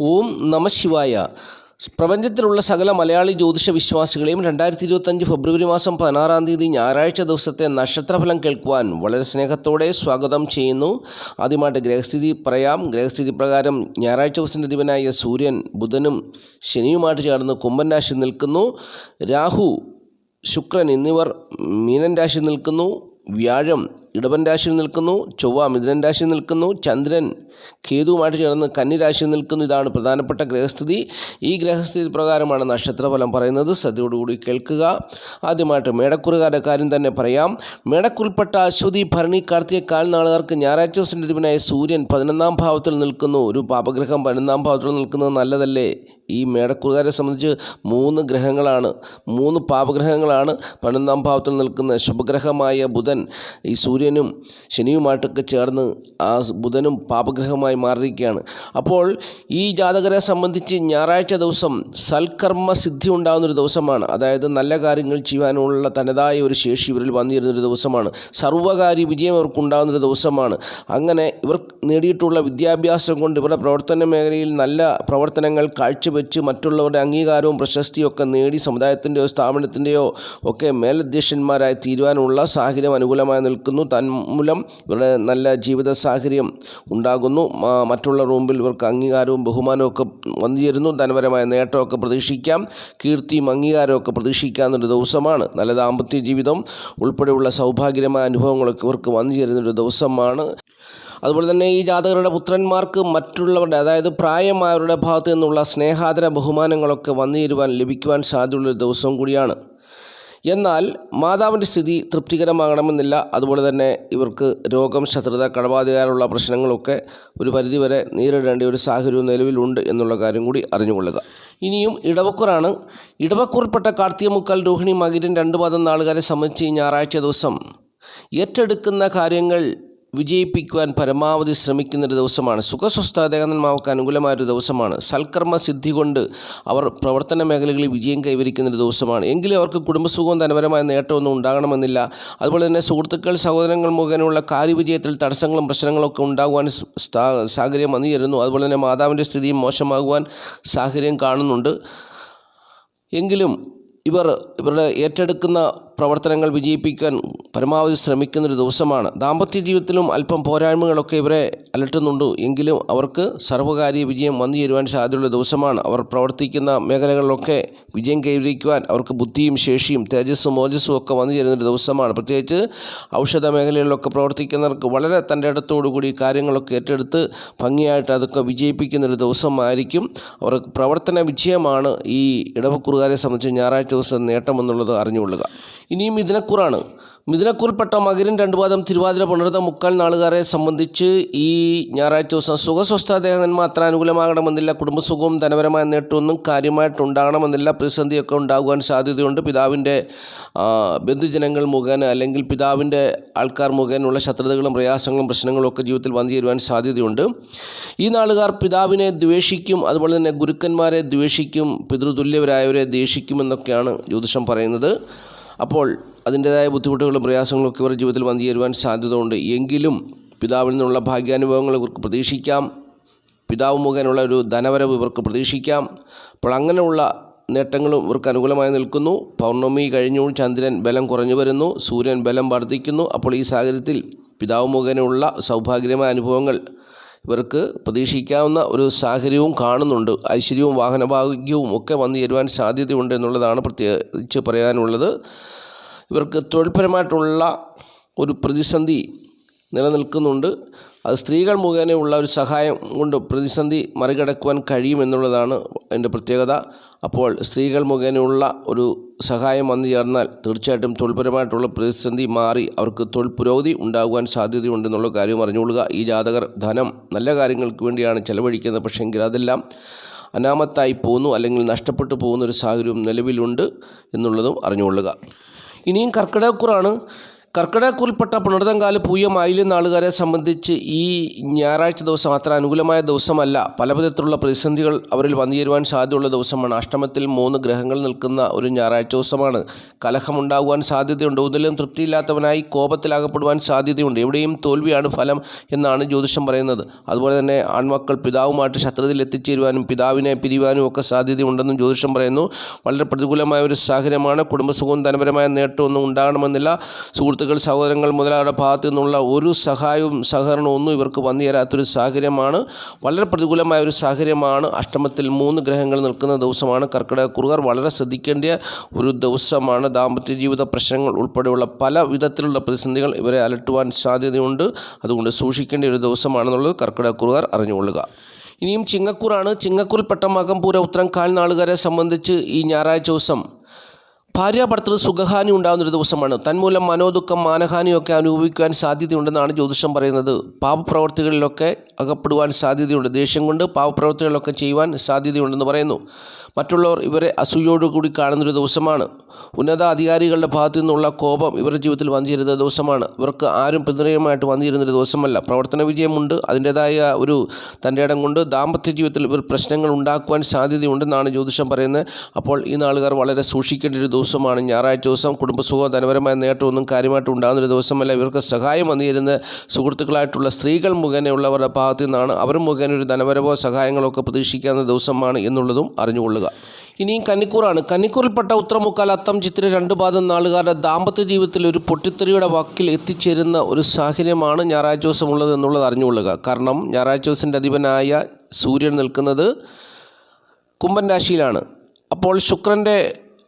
ഓം നമശിവായ പ്രപഞ്ചത്തിലുള്ള സകല മലയാളി ജ്യോതിഷ വിശ്വാസികളെയും രണ്ടായിരത്തി ഇരുപത്തഞ്ച് ഫെബ്രുവരി മാസം പതിനാറാം തീയതി ഞായറാഴ്ച ദിവസത്തെ നക്ഷത്രഫലം കേൾക്കുവാൻ വളരെ സ്നേഹത്തോടെ സ്വാഗതം ചെയ്യുന്നു. ആദ്യമായിട്ട് ഗ്രഹസ്ഥിതി പറയാം. ഗ്രഹസ്ഥിതി പ്രകാരം ഞായറാഴ്ച ദിവസത്തിന്റെ ദിവനായ സൂര്യൻ ബുധനും ശനിയുമായിട്ട് ചേർന്ന് കുംഭൻ രാശി നിൽക്കുന്നു. രാഹു ശുക്രൻ എന്നിവർ മീനൻ രാശി നിൽക്കുന്നു. വ്യാഴം ഇടവൻ രാശിയിൽ നിൽക്കുന്നു ചൊവ്വ മിഥുനൻ രാശിയിൽ നിൽക്കുന്നു ചന്ദ്രൻ കേതുവുമായിട്ട് ചേർന്ന് കന്നി രാശിയിൽ നിൽക്കുന്നു. ഇതാണ് പ്രധാനപ്പെട്ട ഗ്രഹസ്ഥിതി. ഈ ഗ്രഹസ്ഥിതി പ്രകാരമാണ് നക്ഷത്രഫലം പറയുന്നത്. ശ്രദ്ധയോടുകൂടി കേൾക്കുക. ആദ്യമായിട്ട് മേടക്കുറുകാരുടെ കാര്യം തന്നെ പറയാം. മേടക്കുറിൽപ്പെട്ട അശ്വതി ഭരണി കാർത്തിക കാൽനാളുകാർക്ക് ഞായറാഴ്ച ദിവസത്തിന്റെ ദിവനായ സൂര്യൻ പതിനൊന്നാം ഭാവത്തിൽ നിൽക്കുന്നു. ഒരു പാപഗ്രഹം പതിനൊന്നാം ഭാവത്തിൽ നിൽക്കുന്നത് നല്ലതല്ലേ? ഈ മേടക്കുറുകാരെ സംബന്ധിച്ച് മൂന്ന് ഗ്രഹങ്ങളാണ് മൂന്ന് പാപഗ്രഹങ്ങളാണ് പതിനൊന്നാം ഭാവത്തിൽ നിൽക്കുന്ന ശുഭഗ്രഹമായ ബുധൻ ഈ സൂര്യനും ശനിയുമായിട്ടൊക്കെ ചേർന്ന് ആ ബുധനും പാപഗ്രഹമായി മാറിയിരിക്കുകയാണ്. അപ്പോൾ ഈ ജാതകരെ സംബന്ധിച്ച് ഞായറാഴ്ച ദിവസം സൽക്കർമ്മ സിദ്ധി ഉണ്ടാകുന്നൊരു ദിവസമാണ്. അതായത് നല്ല കാര്യങ്ങൾ ചെയ്യാനുള്ള തനതായ ഒരു ശേഷി ഇവരിൽ വന്നിരുന്നൊരു ദിവസമാണ്. സർവകാര്യ വിജയം ഇവർക്കുണ്ടാകുന്നൊരു ദിവസമാണ്. അങ്ങനെ ഇവർ നേടിയിട്ടുള്ള വിദ്യാഭ്യാസം കൊണ്ട് ഇവരുടെ പ്രവർത്തന മേഖലയിൽ നല്ല പ്രവർത്തനങ്ങൾ കാഴ്ചവെച്ച് മറ്റുള്ളവരുടെ അംഗീകാരവും പ്രശസ്തിയും ഒക്കെ നേടി സമുദായത്തിന്റെയോ സ്ഥാപനത്തിന്റെയോ ഒക്കെ മേലധ്യക്ഷന്മാരായി തീരുവാനുള്ള സാഹചര്യം അനുകൂലമായി നിൽക്കുന്നു. തന്മൂലം ഇവരുടെ നല്ല ജീവിത സാഹചര്യം ഉണ്ടാകുന്നു. മറ്റുള്ള റൂമിൽ ഇവർക്ക് അംഗീകാരവും ബഹുമാനവും ഒക്കെ വന്നു ചേരുന്നു ധനപരമായ നേട്ടമൊക്കെ പ്രതീക്ഷിക്കാം. കീർത്തിയും അംഗീകാരവും ഒക്കെ പ്രതീക്ഷിക്കാവുന്നൊരു ദിവസമാണ്. നല്ല ദാമ്പത്യ ജീവിതം ഉൾപ്പെടെയുള്ള സൗഭാഗ്യമായ അനുഭവങ്ങളൊക്കെ ഇവർക്ക് വന്നു ചേരുന്നൊരു ദിവസമാണ്. അതുപോലെ തന്നെ ഈ ജാതകരുടെ പുത്രന്മാർക്ക് മറ്റുള്ളവരുടെ അതായത് പ്രായമായവരുടെ ഭാഗത്തു നിന്നുള്ള സ്നേഹാദര ബഹുമാനങ്ങളൊക്കെ വന്നു ചേരുവാൻ ലഭിക്കുവാൻ സാധ്യതയുള്ളൊരു ദിവസവും കൂടിയാണ്. എന്നാൽ മാതാവിന്റെ സ്ഥിതി തൃപ്തികരമാകണമെന്നില്ല. അതുപോലെ തന്നെ ഇവർക്ക് രോഗം ശത്രുത കടബാധികാരമുള്ള പ്രശ്നങ്ങളൊക്കെ ഒരു പരിധിവരെ നേരിടേണ്ട ഒരു സാഹചര്യവും നിലവിലുണ്ട് എന്നുള്ള കാര്യം കൂടി അറിഞ്ഞുകൊള്ളുക. ഇനിയും ഇടവക്കുറാണ്. ഇടവക്കുറിൽപ്പെട്ട കാർത്തിക മുക്കാൽ രോഹിണി മകിരൻ രണ്ട് പാദം നാളുകാരെ സംബന്ധിച്ച് ഈ ഞായറാഴ്ച ദിവസം ഏറ്റെടുക്കുന്ന കാര്യങ്ങൾ വിജയിപ്പിക്കുവാൻ പരമാവധി ശ്രമിക്കുന്ന ഒരു ദിവസമാണ്. സുഖസ്വസ്ഥാദേഹന്മാർക്ക് അനുകൂലമായൊരു ദിവസമാണ്. സൽക്കർമ്മ സിദ്ധി കൊണ്ട് അവർ പ്രവർത്തന മേഖലകളിൽ വിജയം കൈവരിക്കുന്ന ഒരു ദിവസമാണ്. എങ്കിലും അവർക്ക് കുടുംബസുഖവും ധനപരമായ നേട്ടമൊന്നും ഉണ്ടാകണമെന്നില്ല. അതുപോലെ തന്നെ സുഹൃത്തുക്കൾ സഹോദരങ്ങൾ മുഖേനയുള്ള കാര്യവിജയത്തിൽ തടസ്സങ്ങളും പ്രശ്നങ്ങളും ഒക്കെ ഉണ്ടാകുവാൻ സാഹചര്യം വന്നു ചേരുന്നു അതുപോലെ തന്നെ മാതാവിന്റെ സ്ഥിതിയും മോശമാകുവാൻ സാഹചര്യം കാണുന്നുണ്ട്. എങ്കിലും ഇവർ ഇവരുടെ ഏറ്റെടുക്കുന്ന പ്രവർത്തനങ്ങൾ വിജയിപ്പിക്കാൻ പരമാവധി ശ്രമിക്കുന്നൊരു ദിവസമാണ്. ദാമ്പത്യ ജീവിതത്തിലും അല്പം പോരായ്മകളൊക്കെ ഇവരെ അലട്ടുന്നുണ്ട്. എങ്കിലും അവർക്ക് സർവകാര്യ വിജയം വന്നു ചേരുവാൻ സാധ്യതയുള്ള ദിവസമാണ്. അവർ പ്രവർത്തിക്കുന്ന മേഖലകളിലൊക്കെ വിജയം കൈവരിക്കുവാൻ അവർക്ക് ബുദ്ധിയും ശേഷിയും തേജസ്സും ഓജസ്സും ഒക്കെ വന്നു ചേരുന്നൊരു ദിവസമാണ്. പ്രത്യേകിച്ച് ഔഷധ മേഖലകളിലൊക്കെ പ്രവർത്തിക്കുന്നവർക്ക് വളരെ തന്റെ ഇടത്തോടുകൂടി കാര്യങ്ങളൊക്കെ ഏറ്റെടുത്ത് ഭംഗിയായിട്ട് അതൊക്കെ വിജയിപ്പിക്കുന്നൊരു ദിവസമായിരിക്കും. അവർ പ്രവർത്തന വിജയമാണ് ഈ ഇടവക്കുറുകാരെ സംബന്ധിച്ച് ഞായറാഴ്ച ദിവസം നേട്ടമെന്നുള്ളത് അറിഞ്ഞുകൊള്ളുക. ഇനിയും മിഥുനക്കുറാണ്. മിഥുനക്കുറിൽപ്പെട്ട മകരൻ രണ്ടുപാദം തിരുവാതിര പുണർത്ത മുക്കാൽ നാളുകാരെ സംബന്ധിച്ച് ഈ ഞായറാഴ്ച ദിവസം സുഖസ്വസ്ഥാദേഹന്മാർ അത്ര അനുകൂലമാകണമെന്നില്ല കുടുംബസുഖവും ധനപരമായ നേട്ടമൊന്നും കാര്യമായിട്ടുണ്ടാകണമെന്നില്ല പ്രതിസന്ധിയൊക്കെ ഉണ്ടാകുവാൻ സാധ്യതയുണ്ട്. പിതാവിന്റെ ബന്ധുജനങ്ങൾ മുഖേന അല്ലെങ്കിൽ പിതാവിന്റെ ആൾക്കാർ മുഖേനയുള്ള ശത്രുതകളും പ്രയാസങ്ങളും പ്രശ്നങ്ങളും ഒക്കെ ജീവിതത്തിൽ വന്നു ചേരുവാൻ സാധ്യതയുണ്ട്. ഈ നാളുകാർ പിതാവിനെ ദ്വേഷിക്കും അതുപോലെ തന്നെ ഗുരുക്കന്മാരെ ദ്വേഷിക്കും പിതൃതുല്യവരായവരെ ദേഷിക്കുമെന്നൊക്കെയാണ് ജ്യോതിഷം പറയുന്നത്. അപ്പോൾ അതിന്റേതായ ബുദ്ധിമുട്ടുകളും പ്രയാസങ്ങളും ഒക്കെ ഇവരുടെ ജീവിതത്തിൽ വന്നു ചേരുവാൻ സാധ്യതയുണ്ട്. എങ്കിലും പിതാവിൽ നിന്നുള്ള ഭാഗ്യാനുഭവങ്ങൾ ഇവർക്ക് പ്രതീക്ഷിക്കാം. പിതാവ് മുഖേനുള്ള ഒരു ധനവരവ് ഇവർക്ക് പ്രതീക്ഷിക്കാം. അപ്പോൾ അങ്ങനെയുള്ള നേട്ടങ്ങളും ഇവർക്ക് അനുകൂലമായി നിൽക്കുന്നു. പൗർണമി കഴിഞ്ഞു ചന്ദ്രൻ ബലം കുറഞ്ഞു വരുന്നു സൂര്യൻ ബലം വർദ്ധിക്കുന്നു. അപ്പോൾ ഈ സാഹചര്യത്തിൽ പിതാവ് മുഖേനയുള്ള സൗഭാഗ്യമായ അനുഭവങ്ങൾ ഇവർക്ക് പ്രതീക്ഷിക്കാവുന്ന ഒരു സാഹചര്യവും കാണുന്നുണ്ട്. ഐശ്വര്യവും വാഹനഭാഗ്യവും ഒക്കെ വന്നു ചേരുവാൻ സാധ്യതയുണ്ട് എന്നുള്ളതാണ് പ്രത്യേകിച്ച് പറയാനുള്ളത്. ഇവർക്ക് തൊഴിൽപരമായിട്ടുള്ള ഒരു പ്രതിസന്ധി നിലനിൽക്കുന്നുണ്ട്. അത് സ്ത്രീകൾ മുഖേനയുള്ള ഒരു സഹായം കൊണ്ട് പ്രതിസന്ധി മറികടക്കുവാൻ കഴിയുമെന്നുള്ളതാണ് അതിന്റെ പ്രത്യേകത. അപ്പോൾ സ്ത്രീകൾ മുഖേനയുള്ള ഒരു സഹായം വന്നു ചേർന്നാൽ തീർച്ചയായിട്ടും തൊഴിൽപരമായിട്ടുള്ള പ്രതിസന്ധി മാറി അവർക്ക് തൊഴിൽ പുരോഗതി ഉണ്ടാകുവാൻ സാധ്യതയുണ്ടെന്നുള്ള കാര്യം അറിഞ്ഞുകൊള്ളുക. ഈ ജാതകർ ധനം നല്ല കാര്യങ്ങൾക്ക് വേണ്ടിയാണ് ചെലവഴിക്കുന്നത്. പക്ഷേങ്കിൽ അതെല്ലാം അനാമത്തായി പോകുന്നു അല്ലെങ്കിൽ നഷ്ടപ്പെട്ടു പോകുന്ന ഒരു സാഹചര്യം നിലവിലുണ്ട് എന്നുള്ളതും അറിഞ്ഞുകൊള്ളുക. ഇനിയും കർക്കിടകക്കുറാണ് കർക്കിടകക്കുറിൽപ്പെട്ട പുണർതങ്കാൽ പൂയം ആയില്യം നാളുകാരെ സംബന്ധിച്ച് ഈ ഞായറാഴ്ച ദിവസം അത്ര അനുകൂലമായ ദിവസമല്ല. പല വിധത്തിലുള്ള പ്രതിസന്ധികൾ അവരിൽ വന്നു ചേരുവാൻ സാധ്യതയുള്ള ദിവസമാണ്. അഷ്ടമത്തിൽ മൂന്ന് ഗ്രഹങ്ങൾ നിൽക്കുന്ന ഒരു ഞായറാഴ്ച ദിവസമാണ്. കലഹമുണ്ടാകുവാൻ സാധ്യതയുണ്ട്. ഒന്നിലും തൃപ്തിയില്ലാത്തവനായി കോപത്തിലാകപ്പെടുവാൻ സാധ്യതയുണ്ട്. എവിടെയും തോൽവിയാണ് ഫലം എന്നാണ് ജ്യോതിഷം പറയുന്നത്. അതുപോലെ തന്നെ ആൺമക്കൾ പിതാവുമായിട്ട് ശത്രുതയിൽ എത്തിച്ചേരുവാനും പിതാവിനെ പിരിവാനും ഒക്കെ സാധ്യതയുണ്ടെന്നും ജ്യോതിഷം പറയുന്നു. വളരെ പ്രതികൂലമായ ഒരു സാഹചര്യമാണ്. കുടുംബസുഖവും ധനപരമായ നേട്ടമൊന്നും ഉണ്ടാകണമെന്നില്ല. സുഹൃത്തുക്കൾ സഹോദരങ്ങൾ മുതലാളിയുടെ ഭാഗത്തു നിന്നുള്ള ഒരു സഹായവും സഹകരണവും ഒന്നും ഇവർക്ക് വന്നു ചേരാത്തൊരു സാഹചര്യമാണ്. വളരെ പ്രതികൂലമായ ഒരു സാഹചര്യമാണ്. അഷ്ടമത്തിൽ മൂന്ന് ഗ്രഹങ്ങൾ നിൽക്കുന്ന ദിവസമാണ്. കർക്കിടക കുറുകർ വളരെ ശ്രദ്ധിക്കേണ്ട ഒരു ദിവസമാണ്. ദാമ്പത്യ ജീവിത പ്രശ്നങ്ങൾ ഉൾപ്പെടെയുള്ള പല വിധത്തിലുള്ള പ്രതിസന്ധികൾ ഇവരെ അലട്ടുവാൻ സാധ്യതയുണ്ട്. അതുകൊണ്ട് സൂക്ഷിക്കേണ്ട ഒരു ദിവസമാണെന്നുള്ളത് കർക്കിടക കുറുകർ അറിഞ്ഞുകൊള്ളുക. ഇനിയും ചിങ്ങക്കൂറാണ്. ചിങ്ങക്കൂറിൽപ്പെട്ട മകംപൂര ഉത്തരം കാൽ നാളുകാരെ സംബന്ധിച്ച് ഈ ഞായറാഴ്ച ദിവസം ഭാര്യാഭർത്തൃ സുഖഹാനി ഉണ്ടാകുന്ന ഒരു ദിവസമാണ്. തന്മൂലം മനോദുഃഖം മാനഹാനിയൊക്കെ അനുഭവിക്കുവാൻ സാധ്യതയുണ്ടെന്നാണ് ജ്യോതിഷം പറയുന്നത്. പാപപ്രവർത്തികളിലൊക്കെ അകപ്പെടുവാൻ സാധ്യതയുണ്ട്. ദേഷ്യം കൊണ്ട് പാപപ്രവർത്തികളിലൊക്കെ ചെയ്യുവാൻ സാധ്യതയുണ്ടെന്ന് പറയുന്നു. മറ്റുള്ളവർ ഇവരെ അസൂയോടുകൂടി കാണുന്നൊരു ദിവസമാണ്. ഉന്നത അധികാരികളുടെ ഭാഗത്തു നിന്നുള്ള കോപം ഇവരുടെ ജീവിതത്തിൽ വന്നിരുന്ന ദിവസമാണ്. ഇവർക്ക് ആരും പിന്തുണയുമായിട്ട് വന്നിരുന്നൊരു ദിവസമല്ല. പ്രവർത്തന വിജയമുണ്ട്. അതിന്റേതായ ഒരു തന്റെ ഇടം കൊണ്ട് ദാമ്പത്യ ജീവിതത്തിൽ ഇവർ പ്രശ്നങ്ങൾ ഉണ്ടാക്കുവാൻ സാധ്യതയുണ്ടെന്നാണ് ജ്യോതിഷം പറയുന്നത്. അപ്പോൾ ഈ നാളുകാർ വളരെ സൂക്ഷിക്കേണ്ട ഒരു ദിവസമാണ്. ഞായറാഴ്ച ദിവസം കുടുംബസുഖം ധനപരമായ നേട്ടമൊന്നും കാര്യമായിട്ട് ഉണ്ടാകുന്നൊരു ദിവസമല്ല. ഇവർക്ക് സഹായം വന്നിരുന്ന സുഹൃത്തുക്കളായിട്ടുള്ള സ്ത്രീകൾ മുഖേനയുള്ളവരുടെ ഭാഗത്തു നിന്നാണ്. അവർ മുഖേന ഒരു ധനപരമോ സഹായങ്ങളൊക്കെ പ്രതീക്ഷിക്കാവുന്ന ദിവസമാണ് എന്നുള്ളതും അറിഞ്ഞുകൊള്ളുക. ഇനിയും കന്നിക്കൂറാണ്. കന്നിക്കൂറിൽപ്പെട്ട ഉത്തരമുക്കാൽ അത്തം ചിത്തിര രണ്ട് പാദം നാളുകാരുടെ ദാമ്പത്യ ജീവിതത്തിൽ ഒരു പൊട്ടിത്തെറിയുടെ വക്കിൽ എത്തിച്ചേരുന്ന ഒരു സാഹചര്യമാണ് ഞായറാഴ്ച ദിവസം ഉള്ളത് എന്നുള്ളത് അറിഞ്ഞുകൊള്ളുക. കാരണം ഞായറാഴ്ച ദിവസത്തിന്റെ അധിപനായ സൂര്യൻ നിൽക്കുന്നത് കുംഭൻ രാശിയിലാണ്. അപ്പോൾ ശുക്രന്റെ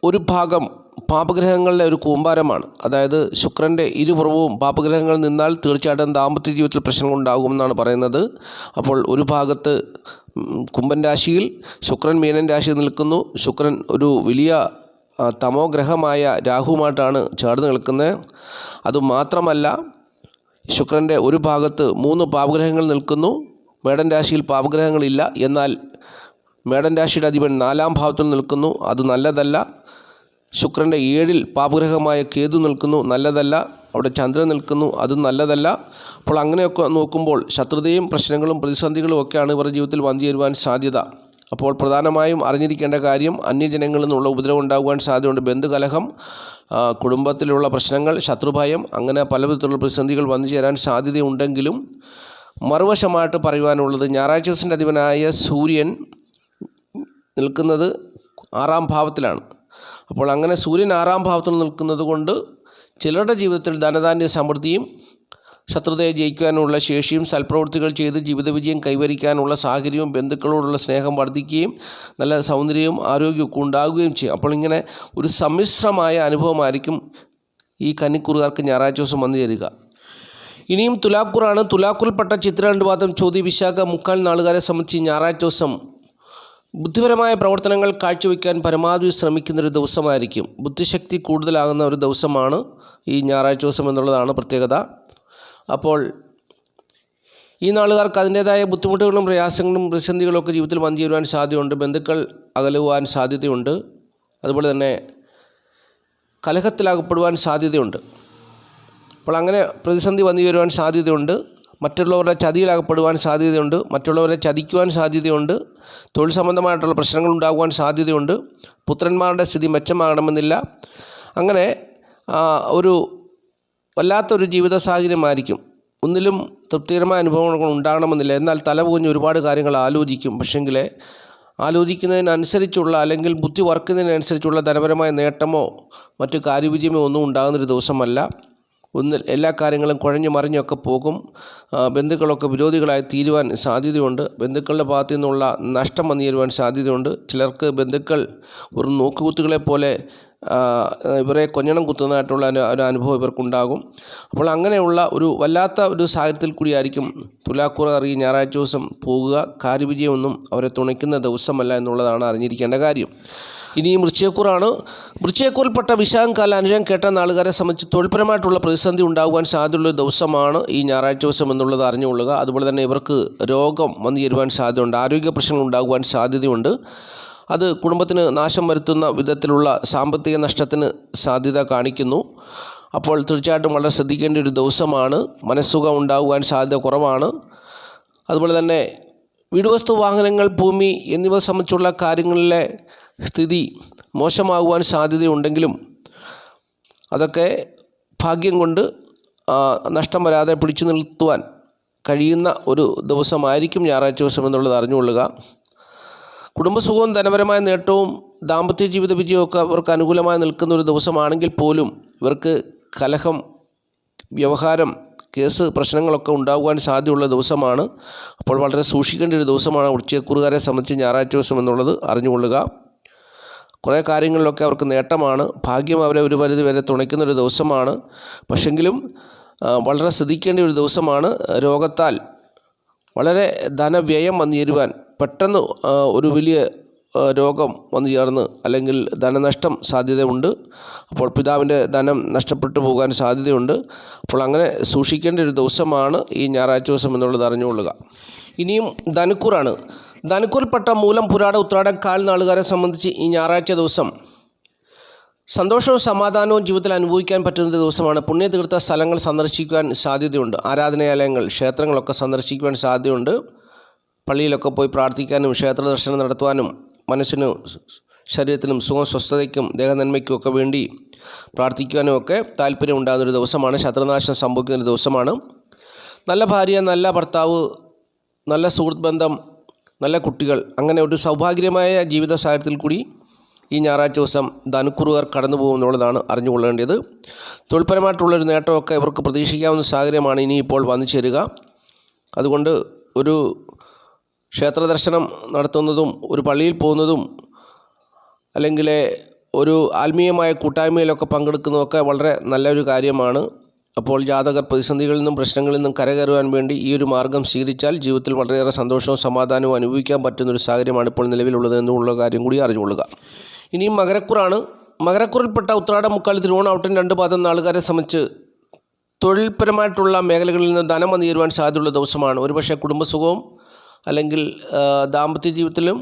ഒരു ഭാഗം പാപഗ്രഹങ്ങളുടെ ഒരു കൂമ്പാരമാണ്. അതായത് ശുക്രന്റെ ഇരുപുറവും പാപഗ്രഹങ്ങളിൽ നിന്നാൽ തീർച്ചയായിട്ടും ദാമ്പത്യ ജീവിതത്തിൽ പ്രശ്നങ്ങൾ ഉണ്ടാകുമെന്നാണ് പറയുന്നത്. അപ്പോൾ ഒരു ഭാഗത്ത് കുംഭൻ രാശിയിൽ ശുക്രൻ മീനൻ രാശിയിൽ നിൽക്കുന്നു. ശുക്രൻ ഒരു വലിയ തമോഗ്രഹമായ തമോ ഗ്രഹമായ രാഹുവുമായിട്ടാണ് ചേർന്ന് നിൽക്കുന്നത്. അതുമാത്രമല്ല ശുക്രന്റെ ഒരു ഭാഗത്ത് മൂന്ന് പാപഗ്രഹങ്ങൾ നിൽക്കുന്നു. മേടൻ രാശിയിൽ പാപഗ്രഹങ്ങളില്ല. എന്നാൽ മേടൻ രാശിയുടെ അധിപൻ നാലാം ഭാവത്തിൽ നിൽക്കുന്നു. അത് നല്ലതല്ല. ശുക്രന്റെ ഏഴിൽ പാപഗ്രഹമായ കേതു നിൽക്കുന്നു നല്ലതല്ല. അവിടെ ചന്ദ്രൻ നിൽക്കുന്നു അതും നല്ലതല്ല. അപ്പോൾ അങ്ങനെയൊക്കെ നോക്കുമ്പോൾ ശത്രുതയും പ്രശ്നങ്ങളും പ്രതിസന്ധികളും ഒക്കെയാണ് ഇവരുടെ ജീവിതത്തിൽ വന്നു ചേരുവാൻ സാധ്യത. അപ്പോൾ പ്രധാനമായും അറിഞ്ഞിരിക്കേണ്ട കാര്യം അന്യജനങ്ങളിൽ നിന്നുള്ള ഉപദ്രവം ഉണ്ടാകുവാൻ സാധ്യതയുണ്ട്. ബന്ധുകലഹം കുടുംബത്തിലുള്ള പ്രശ്നങ്ങൾ ശത്രുഭയം അങ്ങനെ പലവിധത്തിലുള്ള പ്രതിസന്ധികൾ വന്നു ചേരാൻ സാധ്യതയുണ്ടെങ്കിലും മറുവശമായിട്ട് പറയുവാനുള്ളത് ഞായറാഴ്ച ദിവസത്തിന്റെ അധിപനായ സൂര്യൻ നിൽക്കുന്നത് ആറാം ഭാവത്തിലാണ്. അപ്പോൾ അങ്ങനെ സൂര്യൻ ആറാം ഭാവത്തിൽ നിൽക്കുന്നത് കൊണ്ട് ചിലരുടെ ജീവിതത്തിൽ ധനധാന്യ സമൃദ്ധിയും ശത്രുതയെ ജയിക്കാനുള്ള ശേഷിയും സൽപ്രവൃത്തികൾ ചെയ്ത് ജീവിത വിജയം കൈവരിക്കാനുള്ള സാഹചര്യവും ബന്ധുക്കളോടുള്ള സ്നേഹം വർദ്ധിക്കുകയും നല്ല സൗന്ദര്യവും ആരോഗ്യമൊക്കെ ഉണ്ടാകുകയും ചെയ്യും. അപ്പോൾ ഇങ്ങനെ ഒരു സമ്മിശ്രമായ അനുഭവമായിരിക്കും ഈ കന്നിക്കുറുകാർക്ക് ഞായറാഴ്ച ദിവസം വന്നു ചേരുക. ഇനിയും തുലാക്കൂറാണ്. തുലാക്കൂറിൽപ്പെട്ട ചിത്ര രണ്ട് പാദം ചോദ്യ വിശാഖ മുക്കാൽ നാളുകാരെ സംബന്ധിച്ച് ഞായറാഴ്ച ദിവസം ബുദ്ധിപരമായ പ്രവർത്തനങ്ങൾ കാഴ്ചവെക്കാൻ പരമാവധി ശ്രമിക്കുന്നൊരു ദിവസമായിരിക്കും. ബുദ്ധിശക്തി കൂടുതലാകുന്ന ഒരു ദിവസമാണ് ഈ ഞായറാഴ്ച ദിവസം എന്നുള്ളതാണ് പ്രത്യേകത. അപ്പോൾ ഈ നാളുകാർക്ക് അതിന്റേതായ ബുദ്ധിമുട്ടുകളും പ്രയാസങ്ങളും പ്രതിസന്ധികളും ഒക്കെ ജീവിതത്തിൽ വന്നു ചേരുവാൻ സാധ്യതയുണ്ട്. ബന്ധുക്കൾ അകലുവാൻ സാധ്യതയുണ്ട്. അതുപോലെ തന്നെ കലഹത്തിലകപ്പെടുവാൻ സാധ്യതയുണ്ട്. അപ്പോൾ അങ്ങനെ പ്രതിസന്ധി വന്നു ചേരുവാൻ സാധ്യതയുണ്ട്. മറ്റുള്ളവരുടെ ചതിയിലകപ്പെടുവാൻ സാധ്യതയുണ്ട് മറ്റുള്ളവരെ ചതിക്കുവാൻ സാധ്യതയുണ്ട് തൊഴിൽ സംബന്ധമായിട്ടുള്ള പ്രശ്നങ്ങൾ ഉണ്ടാകുവാൻ സാധ്യതയുണ്ട് പുത്രന്മാരുടെ സ്ഥിതി മെച്ചമാകണമെന്നില്ല. അങ്ങനെ ഒരു വല്ലാത്തൊരു ജീവിത സാഹചര്യമായിരിക്കും. ഒന്നിലും തൃപ്തികരമായ അനുഭവങ്ങൾ ഉണ്ടാകണമെന്നില്ല. എന്നാൽ തല പുകഞ്ഞ് ഒരുപാട് കാര്യങ്ങൾ ആലോചിക്കും. പക്ഷെങ്കിൽ ആലോചിക്കുന്നതിനനുസരിച്ചുള്ള അല്ലെങ്കിൽ ബുദ്ധി വർക്കുന്നതിനനുസരിച്ചുള്ള ധനപരമായ നേട്ടമോ മറ്റു കാര്യവിജയമോ ഒന്നും ഉണ്ടാകുന്നൊരു ദിവസമല്ല. ഒന്ന് എല്ലാ കാര്യങ്ങളും കുഴഞ്ഞു മറിഞ്ഞൊക്കെ പോകും. ബന്ധുക്കളൊക്കെ വിരോധികളായി തീരുവാൻ സാധ്യതയുണ്ട്. ബന്ധുക്കളുടെ ഭാഗത്തു നിന്നുള്ള നഷ്ടം വന്നു സാധ്യതയുണ്ട്. ചിലർക്ക് ബന്ധുക്കൾ ഒരു നോക്കുകുത്തുകളെ പോലെ ഇവരെ കൊഞ്ഞണം കുത്തുന്നതായിട്ടുള്ള ഒരു അനുഭവം ഇവർക്കുണ്ടാകും. അപ്പോൾ അങ്ങനെയുള്ള ഒരു വല്ലാത്ത ഒരു സാഹചര്യത്തിൽ കൂടിയായിരിക്കും തുലാക്കൂർ അറിയി ഞായറാഴ്ച ദിവസം പോകുക. കാര്യവിജയമൊന്നും അവരെ തുണയ്ക്കുന്ന ദിവസമല്ല എന്നുള്ളതാണ് അറിഞ്ഞിരിക്കേണ്ട കാര്യം. ഇനി വൃശ്ചയക്കൂറാണ് വൃശ്ചയക്കൂറിൽപ്പെട്ട വിശാഖം കാല അനുജം കേട്ട നാളുകാരെ സംബന്ധിച്ച് തൊഴിൽപരമായിട്ടുള്ള പ്രതിസന്ധി ഉണ്ടാകുവാൻ സാധ്യതയുള്ള ദിവസമാണ് ഈ ഞായറാഴ്ച ദിവസം എന്നുള്ളത് അറിഞ്ഞുകൊള്ളുക. അതുപോലെ തന്നെ ഇവർക്ക് രോഗം വന്നു ചേരുവാൻ സാധ്യതയുണ്ട്. ആരോഗ്യ പ്രശ്നങ്ങൾ ഉണ്ടാകുവാൻ സാധ്യതയുണ്ട്. അത് കുടുംബത്തിന് നാശം വരുത്തുന്ന വിധത്തിലുള്ള സാമ്പത്തിക നഷ്ടത്തിന് സാധ്യത കാണിക്കുന്നു. അപ്പോൾ തീർച്ചയായിട്ടും വളരെ ശ്രദ്ധിക്കേണ്ട ഒരു ദിവസമാണ്. മനസ്സുഖം ഉണ്ടാകുവാൻ സാധ്യത കുറവാണ്. അതുപോലെ തന്നെ വീടുവസ്തു വാഹനങ്ങൾ ഭൂമി എന്നിവ സംബന്ധിച്ചുള്ള കാര്യങ്ങളിലെ സ്ഥിതി മോശമാകുവാൻ സാധ്യതയുണ്ടെങ്കിലും അതൊക്കെ ഭാഗ്യം കൊണ്ട് നഷ്ടം വരാതെ പിടിച്ചു നിർത്തുവാൻ കഴിയുന്ന ഒരു ദിവസമായിരിക്കും ഞായറാഴ്ച ദിവസം എന്നുള്ളത് അറിഞ്ഞുകൊള്ളുക. കുടുംബസുഖവും ധനപരമായ നേട്ടവും ദാമ്പത്യ ജീവിത വിജയമൊക്കെ അവർക്ക് അനുകൂലമായി നിൽക്കുന്ന ഒരു ദിവസമാണെങ്കിൽ പോലും ഇവർക്ക് കലഹം വ്യവഹാരം കേസ് പ്രശ്നങ്ങളൊക്കെ ഉണ്ടാകുവാൻ സാധ്യതയുള്ള ദിവസമാണ്. അപ്പോൾ വളരെ സൂക്ഷിക്കേണ്ട ഒരു ദിവസമാണ് വൃശ്ചികക്കുറുകാരെ സംബന്ധിച്ച് ഞായറാഴ്ച ദിവസം എന്നുള്ളത് അറിഞ്ഞുകൊള്ളുക. കുറേ കാര്യങ്ങളിലൊക്കെ അവർക്ക് നേട്ടമാണ്. ഭാഗ്യം അവരെ ഒരു പരിധി വരെ തുണയ്ക്കുന്ന ഒരു ദിവസമാണ്. പക്ഷെങ്കിലും വളരെ ശ്രദ്ധിക്കേണ്ട ഒരു ദിവസമാണ് രോഗത്താൽ. വളരെ ധനവ്യയം വന്നു ചേരുവാൻ പെട്ടെന്ന് ഒരു വലിയ രോഗം വന്നു ചേർന്ന് അല്ലെങ്കിൽ ധനനഷ്ടം സാധ്യതയുണ്ട്. അപ്പോൾ പിതാവിന്റെ ധനം നഷ്ടപ്പെട്ടു പോകാൻ സാധ്യതയുണ്ട്. അപ്പോൾ അങ്ങനെ സൂക്ഷിക്കേണ്ട ഒരു ദിവസമാണ് ഈ ഞായറാഴ്ച ദിവസം എന്നുള്ളത് അറിഞ്ഞുകൊള്ളുക. ഇനിയും ധനുക്കൂറാണ്. ധനുക്കൂറിൽപ്പെട്ട മൂലം പുരാട ഉത്രാട കാൽ നാളുകാരെ സംബന്ധിച്ച് ഈ ഞായറാഴ്ച ദിവസം സന്തോഷവും സമാധാനവും ജീവിതത്തിൽ അനുഭവിക്കാൻ പറ്റുന്ന ദിവസമാണ്. പുണ്യതീർത്ഥ സ്ഥലങ്ങൾ സന്ദർശിക്കുവാൻ സാധ്യതയുണ്ട്. ആരാധനാലയങ്ങൾ ക്ഷേത്രങ്ങളൊക്കെ സന്ദർശിക്കുവാൻ സാധ്യതയുണ്ട്. പള്ളിയിലൊക്കെ പോയി പ്രാർത്ഥിക്കാനും ക്ഷേത്ര ദർശനം നടത്തുവാനും മനസ്സിനും ശരീരത്തിനും സുഖം സ്വസ്ഥതയ്ക്കും ദേഹനന്മയ്ക്കും ഒക്കെ വേണ്ടി പ്രാർത്ഥിക്കുവാനും ഒക്കെ താല്പര്യം ഉണ്ടാകുന്നൊരു ദിവസമാണ്. ശത്രുനാശം സംഭവിക്കുന്ന ഒരു ദിവസമാണ്. നല്ല ഭാര്യ നല്ല ഭർത്താവ് നല്ല സുഹൃത്ത് ബന്ധം നല്ല കുട്ടികൾ അങ്ങനെ ഒരു സൗഭാഗ്യമായ ജീവിത സാഹചര്യത്തിൽ കൂടി ഈ ഞായറാഴ്ച ദിവസം ധനുക്കുറുകാർ കടന്നു പോകുമെന്നുള്ളതാണ് അറിഞ്ഞുകൊള്ളേണ്ടത്. തൊഴിൽപരമായിട്ടുള്ളൊരു നേട്ടമൊക്കെ ഇവർക്ക് പ്രതീക്ഷിക്കാവുന്ന സാഹചര്യമാണ് ഇനിയിപ്പോൾ വന്നു ചേരുക. അതുകൊണ്ട് ഒരു ക്ഷേത്ര ദർശനം നടത്തുന്നതും ഒരു പള്ളിയിൽ പോകുന്നതും അല്ലെങ്കിൽ ഒരു ആത്മീയമായ കൂട്ടായ്മയിലൊക്കെ പങ്കെടുക്കുന്നതൊക്കെ വളരെ നല്ലൊരു കാര്യമാണ്. അപ്പോൾ ജാതകർ പ്രതിസന്ധികളിൽ നിന്നും പ്രശ്നങ്ങളിൽ നിന്നും കരകയറുവാൻ വേണ്ടി ഈ ഒരു മാർഗം സ്വീകരിച്ചാൽ ജീവിതത്തിൽ വളരെയേറെ സന്തോഷവും സമാധാനവും അനുഭവിക്കാൻ പറ്റുന്ന ഒരു സാഹചര്യമാണ് ഇപ്പോൾ നിലവിലുള്ളത് എന്നുള്ള കാര്യം കൂടി അറിഞ്ഞുകൊള്ളുക. ഇനിയും മകരക്കുറാണ്. മകരക്കുറിൽപ്പെട്ട ഉത്രാട മുക്കാൽ തിരുവോണാവട്ടൻ രണ്ട് പാദം നാളുകാരെ സംബന്ധിച്ച് തൊഴിൽപരമായിട്ടുള്ള മേഖലകളിൽ നിന്ന് ധനം വന്നു സാധ്യതയുള്ള ദിവസമാണ്. ഒരുപക്ഷെ കുടുംബസുഖവും അല്ലെങ്കിൽ ദാമ്പത്യ ജീവിതത്തിലും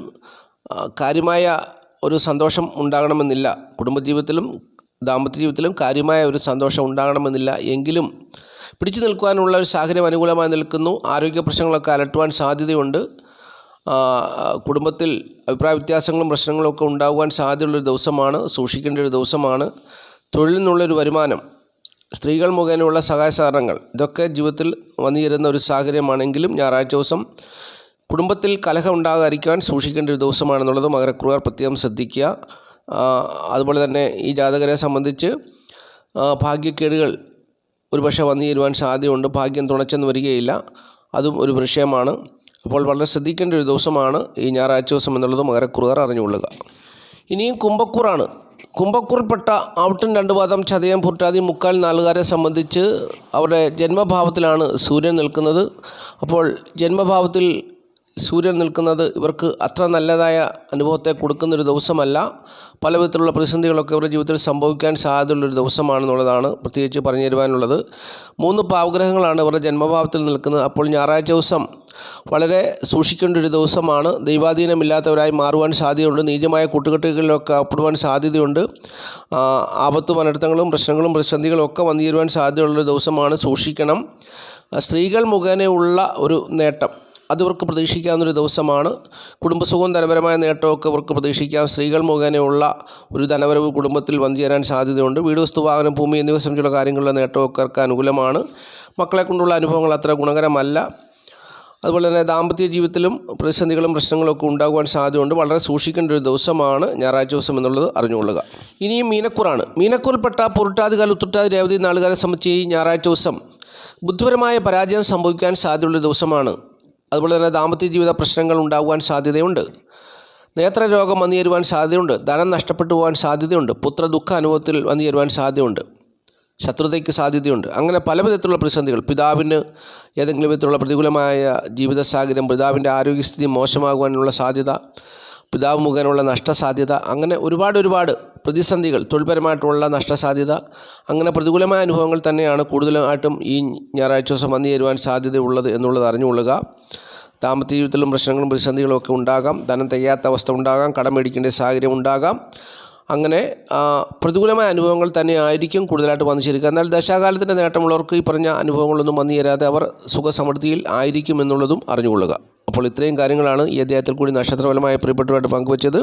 കാര്യമായ ഒരു സന്തോഷം ഉണ്ടാകണമെന്നില്ല. കുടുംബജീവിതത്തിലും ദാമ്പത്യ ജീവിതത്തിലും കാര്യമായ ഒരു സന്തോഷം ഉണ്ടാകണമെന്നില്ല. എങ്കിലും പിടിച്ചു നിൽക്കുവാനുള്ള ഒരു സാഹചര്യം അനുകൂലമായി നിൽക്കുന്നു. ആരോഗ്യ പ്രശ്നങ്ങളൊക്കെ അലട്ടുവാൻ സാധ്യതയുണ്ട്. കുടുംബത്തിൽ അഭിപ്രായ വ്യത്യാസങ്ങളും പ്രശ്നങ്ങളും ഒക്കെ ഉണ്ടാകുവാൻ സാധ്യതയുള്ളൊരു ദിവസമാണ് സൂക്ഷിക്കേണ്ട ഒരു ദിവസമാണ്. തൊഴിലിൽ നിന്നുള്ളൊരു വരുമാനം സ്ത്രീകൾ മുഖേനയുള്ള സഹായ സഹകരണങ്ങൾ ഇതൊക്കെ ജീവിതത്തിൽ വന്നു ചേരുന്ന ഒരു സാഹചര്യമാണെങ്കിലും ഞായറാഴ്ച ദിവസം കുടുംബത്തിൽ കലഹം ഉണ്ടാകാതിരിക്കാൻ സൂക്ഷിക്കേണ്ട ഒരു ദിവസമാണെന്നുള്ളത് മകരക്കുറുകാർ പ്രത്യേകം ശ്രദ്ധിക്കുക. അതുപോലെ തന്നെ ഈ ജാതകരെ സംബന്ധിച്ച് ഭാഗ്യക്കേടുകൾ ഒരുപക്ഷെ വന്നു ചേരുവാൻ സാധ്യതയുണ്ട്. ഭാഗ്യം തുണച്ചെന്ന് വരികയില്ല. അതും ഒരു വിഷയമാണ്. അപ്പോൾ വളരെ ശ്രദ്ധിക്കേണ്ട ഒരു ദിവസമാണ് ഈ ഞായറാഴ്ച ദിവസം എന്നുള്ളത് മകരക്കുറുകാർ അറിഞ്ഞുകൊള്ളുക. ഇനിയും കുംഭക്കൂറാണ്. കുംഭക്കൂറിൽപ്പെട്ട രണ്ട് പാദം ചതയം പുറ്റാതി മുക്കാൽ നാലുകാരെ സംബന്ധിച്ച് അവരുടെ ജന്മഭാവത്തിലാണ് സൂര്യൻ നിൽക്കുന്നത്. അപ്പോൾ ജന്മഭാവത്തിൽ സൂര്യൻ നിൽക്കുന്നത് ഇവർക്ക് അത്ര നല്ലതായ അനുഭവത്തെ കൊടുക്കുന്നൊരു ദിവസമല്ല. പല വിധത്തിലുള്ള പ്രതിസന്ധികളൊക്കെ ഇവരുടെ ജീവിതത്തിൽ സംഭവിക്കാൻ സാധ്യതയുള്ളൊരു ദിവസമാണെന്നുള്ളതാണ് പ്രത്യേകിച്ച് പറഞ്ഞു തരുവാനുള്ളത് മൂന്ന് പാവഗ്രഹങ്ങളാണ് ഇവരുടെ ജന്മഭാവത്തിൽ നിൽക്കുന്നത്. അപ്പോൾ ഞായറാഴ്ച ദിവസം വളരെ സൂക്ഷിക്കേണ്ട ഒരു ദിവസമാണ്. ദൈവാധീനമില്ലാത്തവരായി മാറുവാൻ സാധ്യതയുണ്ട്. നീചമായ കൂട്ടുകെട്ടുകളിലൊക്കെ അപ്പെടുവാൻ സാധ്യതയുണ്ട്. ആപത്ത് അനർത്ഥങ്ങളും പ്രശ്നങ്ങളും പ്രതിസന്ധികളും ഒക്കെ വന്നു ചേരുവാൻ സാധ്യതയുള്ളൊരു ദിവസമാണ് സൂക്ഷിക്കണം. സ്ത്രീകൾ മുഖേനയുള്ള ഒരു നേട്ടം. അത് ഇവർക്ക് പ്രതീക്ഷിക്കാവുന്നൊരു ദിവസമാണ്. കുടുംബസുഖവും ധനപരമായ നേട്ടമൊക്കെ ഇവർക്ക് പ്രതീക്ഷിക്കാം. സ്ത്രീകൾ മുഖേനയുള്ള ഒരു ധനവരവ് കുടുംബത്തിൽ വന്നു ചേരാൻ സാധ്യതയുണ്ട്. വീട് വസ്തു വാഹനം ഭൂമി എന്നിവ സംബന്ധിച്ചുള്ള കാര്യങ്ങളിലെ നേട്ടമൊക്കെ അവർക്ക് അനുകൂലമാണ്. മക്കളെ കൊണ്ടുള്ള അനുഭവങ്ങൾ അത്ര ഗുണകരമല്ല. അതുപോലെ തന്നെ ദാമ്പത്യ ജീവിതത്തിലും പ്രതിസന്ധികളും പ്രശ്നങ്ങളൊക്കെ ഉണ്ടാകുവാൻ സാധ്യതയുണ്ട്. വളരെ സൂക്ഷിക്കേണ്ട ഒരു ദിവസമാണ് ഞായറാഴ്ച ദിവസം എന്നുള്ളത് അറിഞ്ഞുകൊള്ളുക. ഇനിയും മീനക്കൂറാണ്. മീനക്കൂറിൽപ്പെട്ട പുരുട്ടാതികാൽ ഉത്തുട്ടാതി രേവതി നാളുകാരെ സംബന്ധിച്ച് ഈ ഞായറാഴ്ച ദിവസം ബുദ്ധിപരമായ പരാജയം സംഭവിക്കാൻ സാധ്യതയുള്ള ദിവസമാണ്. അതുപോലെ തന്നെ ദാമ്പത്യ ജീവിത പ്രശ്നങ്ങൾ ഉണ്ടാകുവാൻ സാധ്യതയുണ്ട്. നേത്രരോഗം വന്നു ചേരുവാൻ സാധ്യതയുണ്ട്. ധനം നഷ്ടപ്പെട്ടു പോകാൻ സാധ്യതയുണ്ട്. പുത്ര ദുഃഖ അനുഭവത്തിൽ വന്നു ചേരുവാൻ സാധ്യതയുണ്ട്. ശത്രുതയ്ക്ക് സാധ്യതയുണ്ട്. അങ്ങനെ പല വിധത്തിലുള്ള പ്രതിസന്ധികൾ. പിതാവിന് ഏതെങ്കിലും വിധത്തിലുള്ള പ്രതികൂലമായ ജീവിത സാഹചര്യം പിതാവിന്റെ ആരോഗ്യസ്ഥിതി മോശമാകുവാനുള്ള സാധ്യത പിതാവ് മുഖേനുള്ള നഷ്ടസാധ്യത അങ്ങനെ ഒരുപാട് ഒരുപാട് പ്രതിസന്ധികൾ തൊഴിൽപരമായിട്ടുള്ള നഷ്ടസാധ്യത അങ്ങനെ പ്രതികൂലമായ അനുഭവങ്ങൾ തന്നെയാണ് കൂടുതലായിട്ടും ഈ ഞായറാഴ്ച ദിവസം വന്നു ചേരുവാൻ സാധ്യതയുള്ളത് എന്നുള്ളത് അറിഞ്ഞുകൊള്ളുക. ദാമ്പത്യ ജീവിതത്തിലും പ്രശ്നങ്ങളും പ്രതിസന്ധികളും ഒക്കെ ഉണ്ടാകാം. ധനം തികയാത്ത അവസ്ഥ ഉണ്ടാകാം. കടം മേടിക്കേണ്ട സാഹചര്യം ഉണ്ടാകാം. അങ്ങനെ പ്രതികൂലമായ അനുഭവങ്ങൾ തന്നെ ആയിരിക്കും കൂടുതലായിട്ട് വന്നു ചേരുക. എന്നാൽ ദശാകാലത്തിന്റെ നേട്ടമുള്ളവർക്ക് ഈ പറഞ്ഞ അനുഭവങ്ങളൊന്നും വന്നു ചേരാതെ അവർ സുഖസമൃദ്ധിയിൽ ആയിരിക്കും എന്നുള്ളതും അറിഞ്ഞുകൊള്ളുക. അപ്പോൾ ഇത്രയും കാര്യങ്ങളാണ് ഈ അധ്യായത്തിൽ കൂടി നക്ഷത്രഫലമായ പ്രിയപ്പെട്ടവരായിട്ട് പങ്കുവച്ചത്.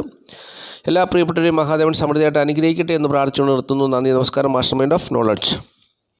എല്ലാ പ്രിയപ്പെട്ടവരെയും മഹാദേവൻ സമൃദ്ധിയായിട്ട് അനുഗ്രഹിക്കട്ടെ എന്ന് പ്രാർത്ഥിച്ചുകൊണ്ട് നിർത്തുന്നു. നന്ദി നമസ്കാരം. Master mind of knowledge